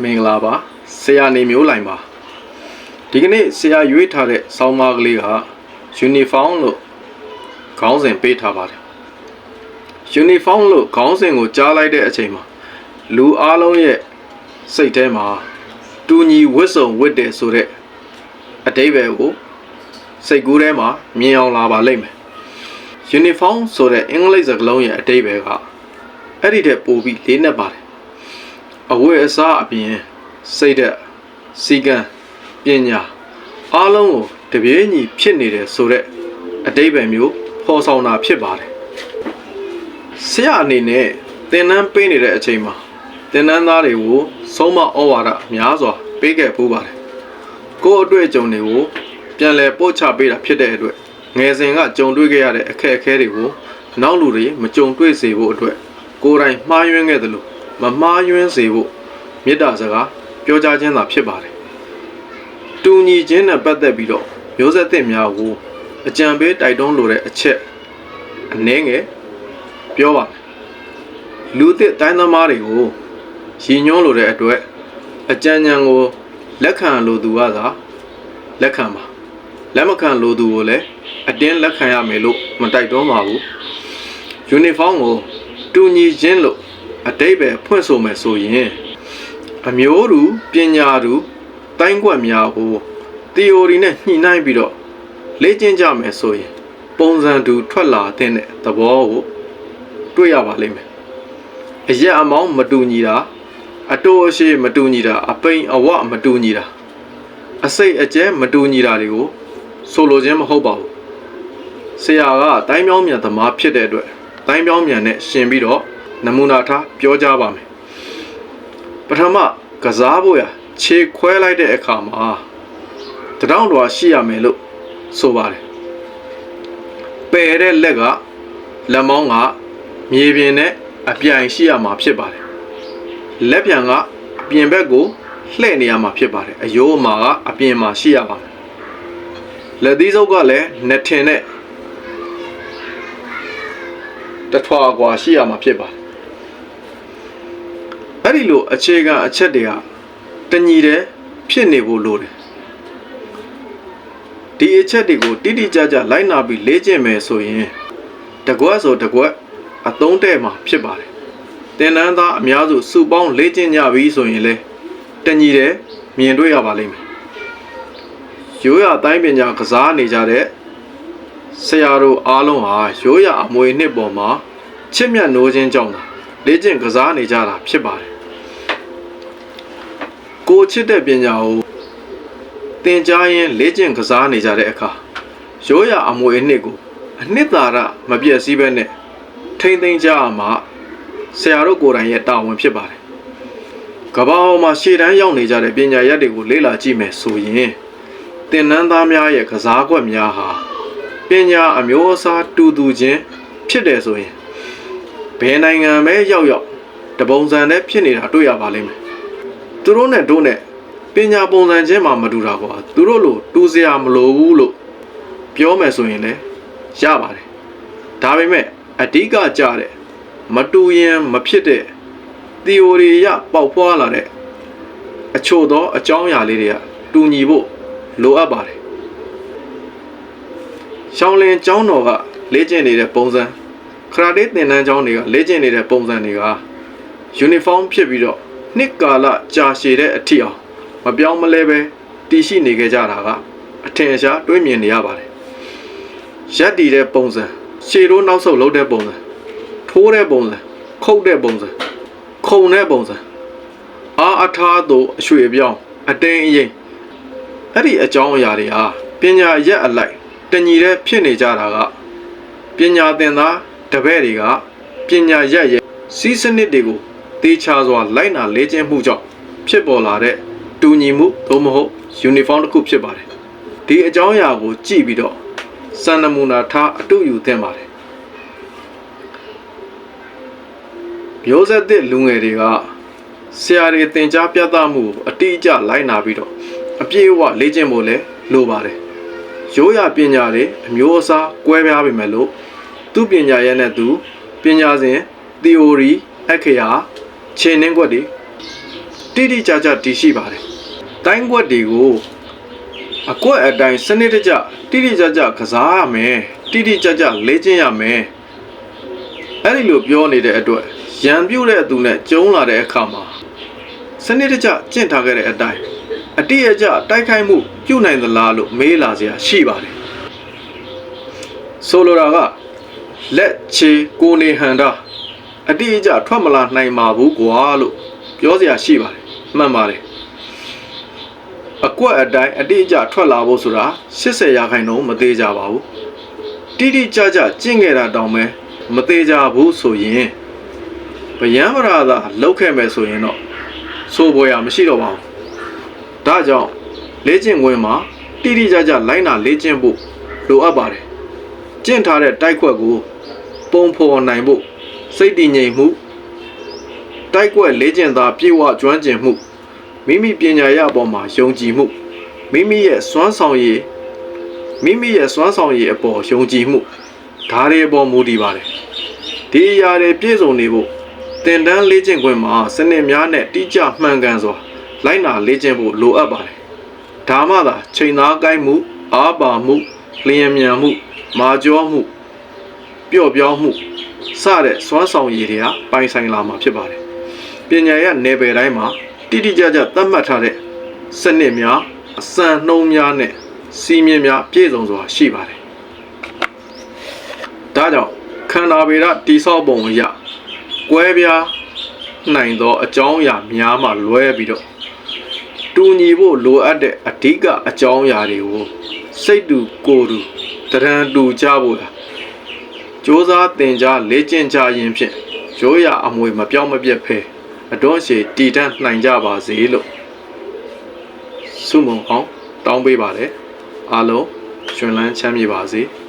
မင်္ဂလာပါဆရာနေမျိုးလိုင်ပါဒီကနေ့ဆရာရွေးထားတဲ့ဆောင်းပါးကလေးက uniform လို့ခေါင်းစဉ်ပေးထားပါတယ် uniform လို့ခေါင်းစဉ်ကိုကြားလိုက်တဲ့အချိန်မှာလူအားလုံးရဲ့စိတ်ထဲမှာတူညီဝတ်စုံဝတ်တယ်ဆိုတဲ့အတိတ်ပဲကိုစိတ်ကူးထဲမှာမြင်အောင်လာပါလိမ့်မယ် uniform ဆိုတဲ့အင်္ဂလိပ်စကားလုံးရဲ့အတိတ်ပဲကအဲ့ဒီတဲ့ပို့ပြီးလေးနက်ပါတယ် အဝတ်အစားအပြင်စိတ်သက်စီကံပညာအားလုံးကိုတပြေးညီဖြစ်နေတယ်ဆိုတဲ့အတိတ်ပဲမျိုးဖော်ဆောင်တာဖြစ်ပါတယ်ဆရာအနေနဲ့သင်တန်းပေးနေတဲ့အချိန်မှာသင်တန်းသားတွေကိုဆုံးမဩဝါဒများစွာပေးခဲ့ပူးပါတယ်ကိုယ့်အတွေ့အကြုံတွေကိုပြန်လည်ပို့ချပေးတာဖြစ်တဲ့အတွက်ငယ်စဉ်ကကြုံတွေ့ခဲ့ရတဲ့အခက်အခဲတွေကိုနောက်လူတွေမကြုံတွေ့စေဖို့အတွက်ကိုယ်တိုင်မှားယွင်းခဲ့သလို မမှားယွင်းစေဖို့မေတ္တာစကားပြောကြားခြင်းသာဖြစ်ပါတယ်တူညီခြင်းနဲ့ပတ်သက်ပြီးတော့မျိုးဆက်သစ်များကိုအကြံပေးတိုက်တွန်းလိုတဲ့အချက်အနည်းငယ်ပြောပါမယ်လူသစ်တိုင်းသမားတွေကိုရည်ညွှန်းလိုတဲ့အတွက်အကြံဉာဏ်ကိုလက်ခံလိုသူကသာလက်ခံပါလက်မခံလိုသူကိုလည်းအတင်းလက်ခံရမယ်လို့မတိုက်တွန်းပါဘူးယူနီဖောင်းကိုတူညီခြင်းလို့ အတိတ်ပဲဖွင့်ဆိုမယ်ဆိုရင်အမျိုးတူပညာတူတိုင်းကွက်များကို theory နဲ့ညှိနှိုင်းပြီးတော့လေ့ကျင့်ကြမယ်ဆိုရင် ပုံစံတူထွက်လာတဲ့သဘောကိုတွေ့ရပါလိမ့်မယ်အရက်အမောင်းမတူညီတာအတိုးအရှိမတူညီတာအပိန်အဝမတူညီတာအစိတ်အကျဲမတူညီတာတွေကိုဆိုလိုခြင်းမဟုတ်ပါဘူးဆရာကတိုင်းပြောင်းမြန်သမားဖြစ်တဲ့အတွက်တိုင်းပြောင်းမြန်နဲ့ရှင်ပြီးတော့ နမူနာထားပြောကြပါမယ်ပထမကစားဖို့ရခြေခွဲလိုက်တဲ့အခါမှာတတောင်းတော်ရှိရမယ်လို့ဆိုပါတယ်ပယ်တဲ့လက်ကလက်မောင်းကမြေပြင်နဲ့အပြိုင်ရှိရမှာဖြစ်ပါတယ်လက်ပြန်ကအပြင်ဘက်ကိုလှည့်နေရမှာဖြစ်ပါတယ်အယိုးအမာကအပြင်မှာရှိရပါမယ်လက်သီးစုပ်ကလည်းနှစ်ထင်နဲ့တထွာကွာရှိရမှာဖြစ်ပါတယ် အဲ့ဒီလိုအခြေခံအချက်တွေကတညီတယ်ဖြစ်နေဖို့လိုတယ်ဒီအချက်တွေကိုတိတိကျကျလိုက်နာပြီးလေ့ကျင့်မယ်ဆိုရင်တကွက်ဆိုတကွက်အသုံးတဲ့မှာဖြစ်ပါတယ်တင်နန်းသားအများစုစုပေါင်းလေ့ကျင့်ကြပြီဆိုရင်လေတညီတယ်မြင်တွေ့ရပါလိမ့်မယ်ရိုးရတိုင်းပညာကစားနေကြတဲ့ဆရာတို့အားလုံးဟာရိုးရအမွေနှစ်ပေါ်မှာချစ်မြတ်နိုးခြင်းကြောင့်သာလေ့ကျင့်ကစားနေကြတာဖြစ်ပါတယ် ကိုချစ်တဲ့ပညာကိုသင်ကြားရင်လေ့ကျင့်ကစားနေကြတဲ့အခါရိုးရအမွေအနှစ်ကိုအနှစ်သာရမပြည့်စည်ပဲနဲ့ထိမ့်သိမ်းကြရမှာဆရာတို့ကိုယ်တိုင်ရဲ့တာဝန်ဖြစ်ပါတယ်ကမ္ဘာပေါ်မှာရှေ့တန်းရောက်နေကြတဲ့ပညာရပ်တွေကိုလေ့လာကြည့်မယ်ဆိုရင်သင်တန်းသားများရဲ့ကစားကွက်များဟာပညာအမျိုးအစားတူတူချင်းဖြစ်တယ်ဆိုရင်ဘယ်နိုင်ငံပဲရောက်ရောက်တပုံစံနဲ့ဖြစ်နေတာတွေ့ရပါလိမ့်မယ် သူတို့နဲ့တို့နဲ့ပညာပုံစံချင်းမှမတူတာကွာသူတို့လိုတူစရာမလိုဘူးလို့ပြောမယ်ဆိုရင်လည်းရပါတယ်ဒါပေမဲ့အဓိကကြတဲ့မတူရင်မဖြစ်တဲ့ theory ရပေါက်ဖွာလာတဲ့အချို့သောအကြောင်းအရာလေးတွေကတူညီဖို့လိုအပ်ပါတယ်ရှောင်းလင်ကျောင်းတော်ကလေ့ကျင့်နေတဲ့ပုံစံခရာတေးသင်တန်းကျောင်းတွေကလေ့ကျင့်နေတဲ့ပုံစံတွေက uniform ဖြစ်ပြီးတော့ နှစ်ကာလကြာရှည်တဲ့အထီအောင်မပြောင်းမလဲပဲတည်ရှိနေကြကြတာကအထင်အရှားတွေးမြင်နေရပါတယ်ရက်တည်တဲ့ပုံစံရှည်တို့နောက်ဆုတ်လုပ်တဲ့ပုံစံထိုးတဲ့ပုံစံခုတ်တဲ့ပုံစံခုံတဲ့ပုံစံအာအထားတို့အရွှေပြောင်းအတင်းအရင်အဲ့ဒီအကြောင်းအရာတွေဟာပညာရက်အလိုက်တညီတဲ့ဖြစ်နေကြတာကပညာသင်သားတပည့်တွေကပညာရက်ရဲ့စီးစနစ်တွေကို တေချာစွာလိုက်နာလေ့ကျင့်မှုကြောင့်ဖြစ်ပေါ်လာတဲ့တူညီမှုသို့မဟုတ် uniform တစ်ခုဖြစ်ပါတယ်ဒီအကြောင်းအရာကိုကြည့်ပြီးတော့စံနမူနာထားအတူယူသင့်ပါတယ်မျိုးဆက်သစ်လူငယ်တွေကဆရာတွေသင်ကြားပြသမှုကိုအတိအကျလိုက်နာပြီးတော့အပြည့်အဝလေ့ကျင့်ဖို့လည်းလိုပါတယ်ရိုးရာပညာတွေအမျိုးအစားကွဲပြားပေမဲ့လို့သူပညာရဲ့နဲ့သူပညာစဉ် theory အခရာ ခြေနှင်းကွက်တွေတိတိကျကျတည်ရှိပါတယ်တိုင်းကွက်တွေကိုအကွက်အတိုင်းစနစ်တကျတိတိကျကျကစားရမယ်တိတိကျကျလေ့ကျင့်ရမယ်အဲ့ဒီလိုပြောနေတဲ့အတွက်ရံပြုတ်တဲ့အသူနဲ့ကျုံလာတဲ့အခါမှာစနစ်တကျကျင့်ထားခဲ့တဲ့အတိုင်းအတိအကျတိုက်ခိုက်မှုပြုနိုင်သလားလို့မေးလာစရာရှိပါတယ်ဆိုလိုတာကလက်ချေကိုနေဟန်တာ အတိအကျထွက်မလာနိုင်ပါဘူးကွာလို့ပြောစရာရှိပါတယ်မှန်ပါတယ်အကွက်အတိုင်းအတိအကျထွက်လာဖို့ဆိုတာ80ရာခိုင်နှုန်းမသေးကြပါဘူးတိတိကျကျကျင့်ခဲ့တာတောင်ပဲမသေးကြဘူးဆိုရင်ဗျယံမရာသာလောက်ခဲ့မယ်ဆိုရင်တော့စိုးပေါ်ရမရှိတော့ပါဘူးဒါကြောင့်လေ့ကျင့်ခွင့်မှာတိတိကျကျလိုက်နာလေ့ကျင့်ဖို့လိုအပ်ပါတယ်ကျင့်ထားတဲ့တိုက်ခွက်ကိုပုံဖော်နိုင်ဖို့ စိတ်တည်ငြိမ်မှုတိုက်ကွက်လေးကျင်သာပြေဝကျွမ်းကျင်မှုမိမိပညာရအပေါ်မှာယုံကြည်မှုမိမိရဲ့စွမ်းဆောင်ရည်မိမိရဲ့စွမ်းဆောင်ရည်အပေါ်ယုံကြည်မှုဒါတွေအပေါ်မူတည်ပါတယ်ဒီအရာတွေပြည့်စုံနေဖို့တင်တန်းလေးကျင့်ခွင့်မှာစနစ်များနဲ့တိကျမှန်ကန်စွာလိုက်နာလေးကျင့်ဖို့လိုအပ်ပါတယ်ဒါမှသာချိန်သားကိုင်းမှုအားပါမှုလျင်မြန်မှု မာကျောမှုပျော့ပြောင်းမှု စတဲ့စွမ်းဆောင်ရည်တွေဟာပိုင်ဆိုင်လာမှာဖြစ်ပါတယ်ပညာရဲ့နယ်ပယ်တိုင်းမှာတိတိကျကျသတ်မှတ်ထားတဲ့စနစ်များအစံနှုံးများနဲ့စီးမြင်များပြည့်စုံစွာရှိပါတယ်။ဒါကြောင့်ခန္ဓာဗေဒတိဆောက်ပုံအရကွဲပြားနိုင်သောအကြောင်းအရာများမှလွဲပြီးတော့တူညီဖို့လိုအပ်တဲ့အဓိကအကြောင်းအရာတွေကိုစိတ်တူကိုယ်တူတရံတူကြဖို့လား စ조사တင်ကြလေ့ကျင့်ကြရင်ဖြင့်ရိုးရာအမွေမပြောင်းမပြတ်ဖဲအတွန်းရှည်တည်တံ့နိုင်ကြပါစေလို့ဆုမွန်အောင်တောင်းပေးပါတယ်အားလုံးရှင်လန်းချမ်းမြေပါစေ။